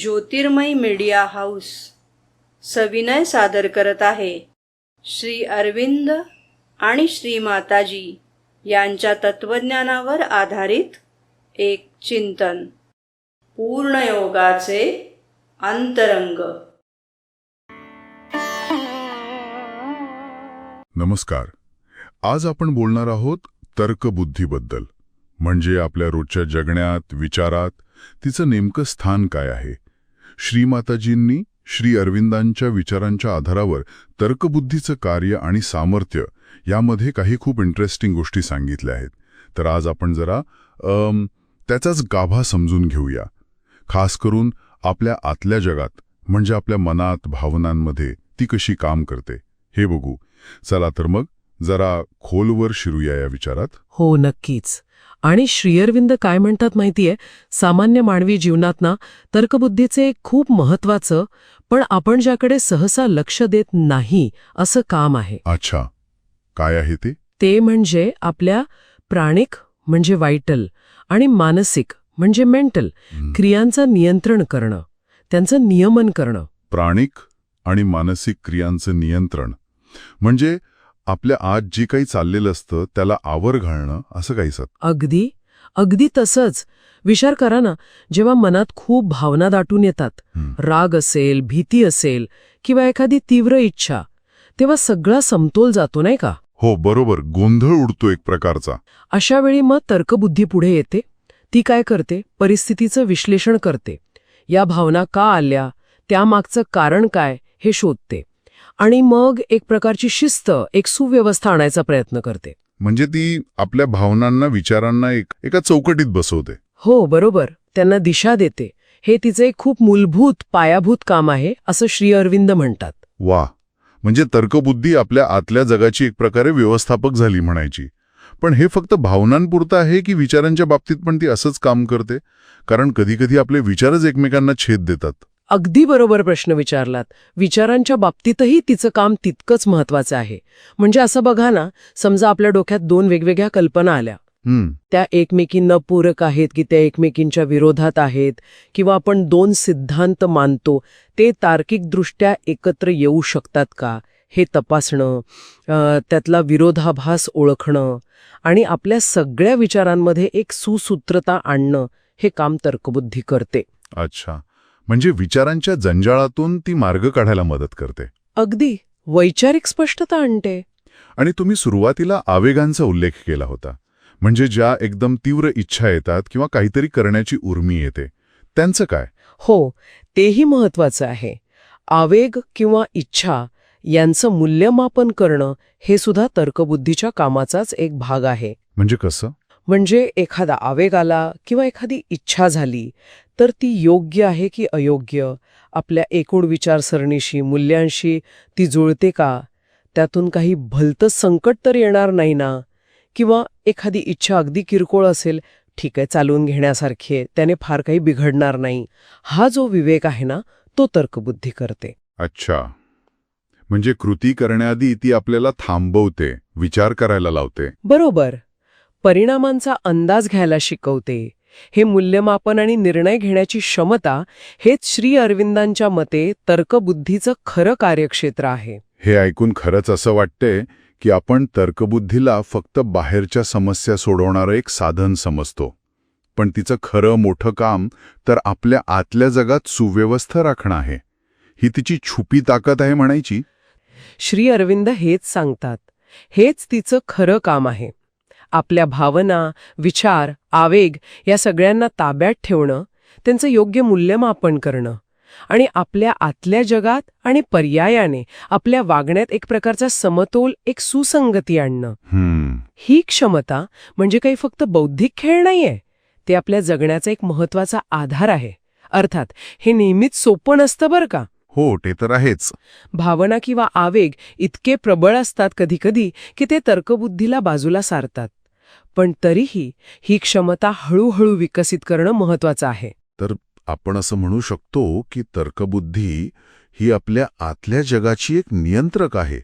ज्योतिर्मय media house सविनय सादर करत आहे. श्री अरविंद आणि श्री माताजी यांच्या तत्वज्ञानावर आधारित एक चिंतन. पूर्णयोगाचे अंतरंग. नमस्कार. आज आपण बोलणार आहोत तर्कबुद्धीबद्दल म्हणजे आपल्या रोजच्या जगण्यात विचारात तिचं नेमकं स्थान काय आहे? श्रीमाताजींनी श्री अरविंदांच्या विचारांच्या आधारावर तर्कबुद्धीचं कार्य आणि सामर्थ्य यामध्ये काही खूप इंटरेस्टिंग गोष्टी सांगितल्या आहेत. तर आज आपण जरा त्याचाच गाभा समजून घेऊया. खास करून आपल्या आतल्या जगात म्हणजे आपल्या मनात भावनांमध्ये ती कशी काम करते. हे बघू. चला तर मग जरा खोलवर शिरूया या विचारात? हो नक्कीच. आणि श्रीअरविंद काय म्हणतात माहितीये? सामान्य मानवी जीवनात ना तर्कबुद्धीचे एक खूप महत्वाचं पण आपण ज्याकडे सहसा लक्ष देत नाही असं काम आहे. अच्छा. काय आहे ते? ते म्हणजे आपल्या प्राणिक म्हणजे वाईटल आणि मानसिक म्हणजे मेंटल. क्रियांचं नियंत्रण करणं त्यांचं नियमन करणं. प्राणिक आणि मानसिक क्रियांचं नियंत्रण. म्हणजे आपल्या आत जे काही चाललेलं असतं त्याला आवर घालणं असं काहीच अगदी अगदी तसंच. विचार करा ना जेव्हा मनात खूप भावना दाटून येतात राग असेल भीती असेल किंवा एखादी तीव्र इच्छा तेव्हा सगळा समतोल जातो नाही का? हो बरोबर. गोंधळ उडतो एक प्रकारचा. अशा वेळी मग तर्कबुद्धी पुढे येते. ती काय करते? परिस्थितीचं विश्लेषण करते. या भावना का आल्या? त्यामागचं कारण काय? हे शोधते. आणि मग एक प्रकारची शिस्त एक सुव्यवस्था आणायचा प्रयत्न करते. म्हणजे ती आपल्या भावनांना विचारांना एक एका चौकटीत बसवते. हो बरोबर. त्यांना दिशा देते. हे तिचे एक खूप मूलभूत पायाभूत काम आहे असं श्री अरविंद म्हणतात. वा. म्हणजे तर्कबुद्धी आपल्या आतल्या जगाची एक प्रकारे व्यवस्थापक झाली म्हणायची. पण हे फक्त भावनांपुरतं आहे की विचारांच्या बाबतीत पण ती असंच काम करते? कारण कधीकधी आपले विचारच एकमेकांना छेद देतात. अगदी बरोबर प्रश्न विचारलात. विचारांच्या बाबतीतही तिचं काम तितकंच महत्वाचं आहे. म्हणजे असं बघा ना समजा आपल्या डोक्यात दोन वेगवेगळ्या कल्पना आल्या. त्या एकमेकींना पूरक आहेत की त्या एकमेकींच्या विरोधात आहेत किंवा आपण दोन सिद्धांत मानतो ते तार्किकदृष्ट्या एकत्र येऊ शकतात का? हे तपासणं त्यातला विरोधाभास ओळखणं आणि आपल्या सगळ्या विचारांमध्ये एक सुसूत्रता आणणं हे काम तर्कबुद्धी करते. अच्छा. म्हणजे विचारांच्या जंजाळातून ती मार्ग काढायला मदत करते. अगदी. वैचारिक स्पष्टता आणते. आणि तुम्ही सुरुवातीला आवेगांचा उल्लेख केला होता. म्हणजे ज्या एकदम तीव्र इच्छा येतात किंवा काहीतरी करण्याची उर्मी येते. त्यांचं काय? हो तेही महत्वाचं आहे. आवेग किंवा इच्छा यांचं मूल्यमापन करणं हे सुद्धा तर्कबुद्धीच्या कामाचाच एक भाग आहे. म्हणजे कसं? म्हणजे एखादा आवेग आला किंवा एखादी इच्छा झाली तर ती योग्य आहे की अयोग्य? आपल्या एकूण विचारसरणीशी मूल्यांशी ती जुळते का? त्यातून काही भलतं संकट तर येणार नाही ना? किंवा एखादी इच्छा अगदी किरकोळ असेल ठीक आहे चालवून घेण्यासारखी आहे त्याने फार काही बिघडणार नाही. हा जो विवेक आहे ना तो तर्कबुद्धी करते. अच्छा. म्हणजे कृती करण्याआधी ती आपल्याला थांबवते विचार करायला लावते. बरोबर. परिणामांचा अंदाज घ्यायला शिकवते. हे मूल्यमापन आणि निर्णय घेण्याची क्षमता हेच श्री अरविंदांच्या मते तर्कबुद्धीचं खरं कार्यक्षेत्र आहे. हे ऐकून खरंच असं वाटतंय की आपण तर्कबुद्धीला फक्त बाहेरच्या समस्या सोडवणारं एक साधन समजतो. पण तिचं खरं मोठं काम तर आपल्या आतल्या जगात सुव्यवस्था राखणं आहे. ही तिची छुपी ताकद आहे म्हणायची? श्री अरविंद हेच सांगतात. हेच तिचं खरं काम आहे. आपल्या भावना विचार आवेग या सगळ्यांना ताब्यात ठेवणं त्यांचं योग्य मूल्यमापन करणं आणि आपल्या आतल्या जगात आणि पर्यायाने आपल्या वागण्यात एक प्रकारचा समतोल एक सुसंगती आणणं. हम्म. ही क्षमता म्हणजे काही फक्त बौद्धिक खेळ नाहीये ते आपल्या जगण्याचा एक महत्त्वाचा आधार आहे. अर्थात हे नेहमीच सोपं नसतं बरं का? हो ते तर आहेच. भावना किंवा आवेग इतके प्रबळ असतात कधीकधी की ते तर्कबुद्धीला बाजूला सारतात. पण तरीही ही क्षमता हळूहळू विकसित करणं महत्वाचं आहे. आपण असं म्हणू शकतो की तर्कबुद्धी ही आपल्या आतल्या जगाची एक नियंत्रक आहे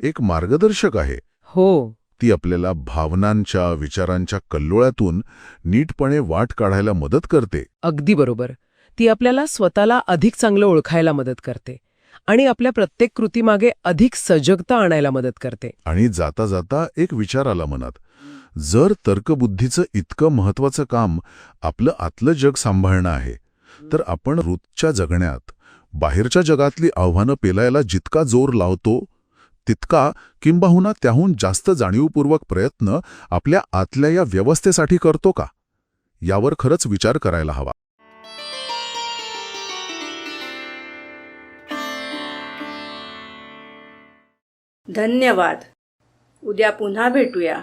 एक मार्गदर्शक आहे. हो. ती आपल्याला भावनांच्या विचारांच्या कल्लोळातून नीटपणे वाट काढायला मदत करते. अगदी बरोबर. ती आपल्याला स्वतःला अधिक चांगलं ओळखायला मदत करते आणि आपल्या प्रत्येक कृतीमागे अधिक सजगता आणायला मदत करते. आणि जाता जाता एक विचार आला मनात. जर तर्कबुद्धीचं इतकं महत्वाचं काम आपलं आतलं जग सांभाळणं आहे तर आपण रोजच्या जगण्यात बाहेरच्या जगातली आव्हानं पेलायला जितका जोर लावतो तितका किंबहुना त्याहून जास्त जाणीवपूर्वक प्रयत्न आपल्या आतल्या या व्यवस्थेसाठी करतो का? यावर खरंच विचार करायला हवा. धन्यवाद. उद्या पुन्हा भेटूया.